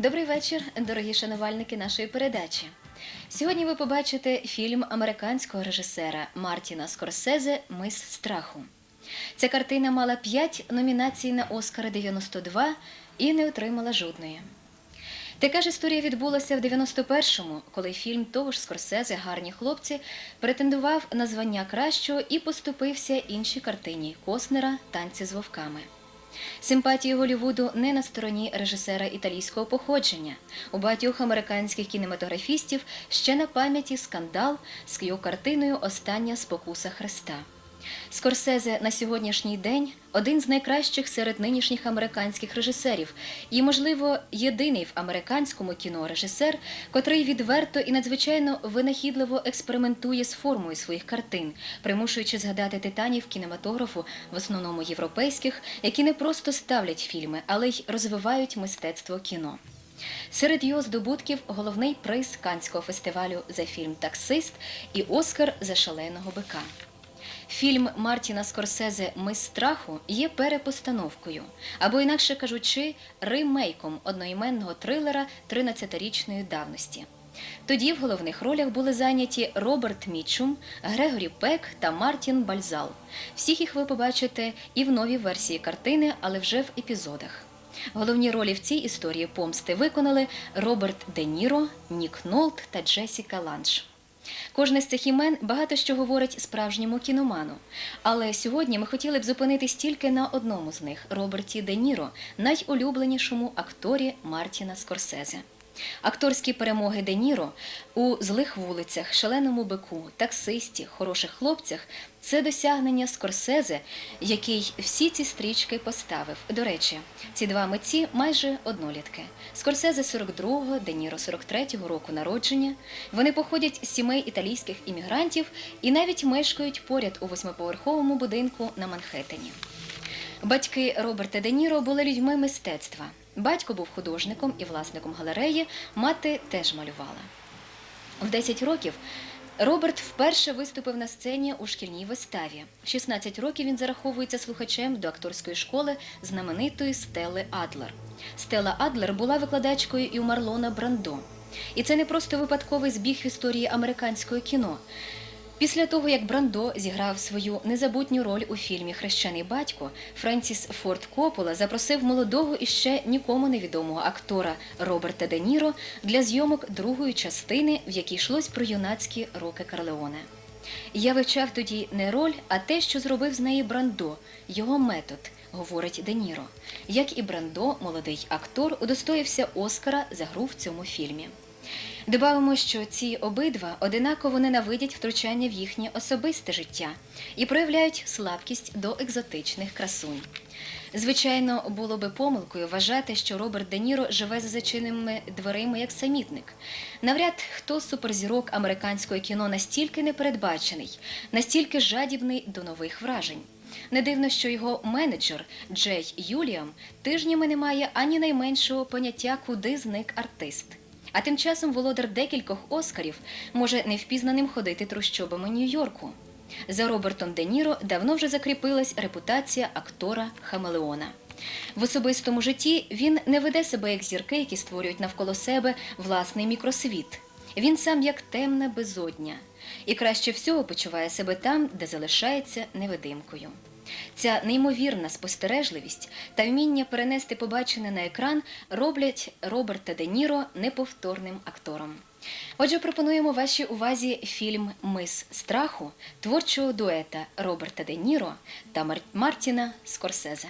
Добрий вечір, дорогі шанувальники нашої передачі. Сьогодні ви побачите фільм американського режисера Мартіна Скорсезе Мис страху. Ця картина мала 5 номінацій на Оскара 92 і не отримала жодної. Така ж історія відбулася в 91-му, коли фільм того ж Скорсезе Гарні хлопці претендував на звання кращого і поступився іншій картині Коснера Танці з вовками. Симпатії Голівуду не на стороні режисера італійського походження. У багатьох американських кінематографістів ще на пам'яті скандал з його картиною Остання спокуса Христа. Скорсезе на сьогоднішній день один з найкращих серед нинішніх американських режисерів і, можливо, єдиний в американському кіно режисер, котрий відверто і надзвичайно винахідливо експериментує з формою своїх картин, примушуючи згадати титанів кінематографу, в основному європейських, які не просто ставлять фільми, але й розвивають мистецтво кіно. Серед його здобутків головний приз Канського фестивалю за фільм Таксист і Оскар за шаленого бика. Фільм Мартіна Скорсезе Ми страху є перепостановкою, або, інакше кажучи, ремейком одноіменного трилера 13-річної давності. Тоді в головних ролях були зайняті Роберт Мічум, Грегорі Пек та Мартін Бальзал. Всіх їх ви побачите і в новій версії картини, але вже в епізодах. Головні ролі в цій історії помсти виконали Роберт Де Ніро, Нік Нолт та Джесіка Ланш. Кожне з цих імен багато що говорить справжньому кіноману. Але сьогодні ми хотіли б зупинитись тільки на одному з них Роберті Де Ніро, найулюбленішому акторі Мартіна Скорсезе. Акторські перемоги Де Ніро у злих вулицях, шаленому бику, таксисті, хороших хлопцях це досягнення Скорсезе, який всі ці стрічки поставив. До речі, ці два митці майже однолітки. Скорсезе 42-го, Де Ніро 43-го року народження. Вони походять з сімей італійських іммігрантів і навіть мешкають поряд у восьмиповерховому будинку на Манхеттені. Батьки Роберта Де Ніро були людьми мистецтва. Батько був художником і власником галереї, мати теж малювала. В 10 років Роберт вперше виступив на сцені у шкільній виставі. В 16 років він зараховується слухачем до акторської школи знаменитої Стелли Адлер. Стелла Адлер була викладачкою і у Марлона Брандо. І це не просто випадковий збіг в історії американського кіно. Після того, як Брандо зіграв свою незабутню роль у фільмі Хрещений батько, Френсіс Форд Коппола запросив молодого і ще нікому невідомого актора Роберта Де Ніро для зйомок другої частини, в якій йшлось про юнацькі роки Карлеоне. Я вивчав тоді не роль, а те, що зробив з неї Брандо, його метод, говорить Де Ніро. Як і Брандо, молодий актор удостоївся Оскара за гру в цьому фільмі. Добавимо, що ці обидва одинаково ненавидять втручання в їхнє особисте життя і проявляють слабкість до екзотичних красунь. Звичайно, було би помилкою вважати, що Роберт Де Ніро живе за зачиненими дверима як самітник. Навряд хто суперзірок американського кіно настільки непередбачений, настільки жадібний до нових вражень. Не дивно, що його менеджер Джей Юліам тижнями не має ані найменшого поняття, куди зник артист. А тим часом володар декількох Оскарів може невпізнаним ходити трущобами Нью-Йорку. За Робертом Де Ніро давно вже закріпилась репутація актора Хамелеона. В особистому житті він не веде себе як зірки, які створюють навколо себе власний мікросвіт. Він сам як темна безодня і краще всього почуває себе там, де залишається невидимкою. Ця неймовірна спостережливість та вміння перенести побачене на екран роблять Роберта Де Ніро неповторним актором. Отже, пропонуємо вашій увазі фільм Мис страху творчого дуета Роберта Де Ніро та Мар- Мартіна Скорсезе.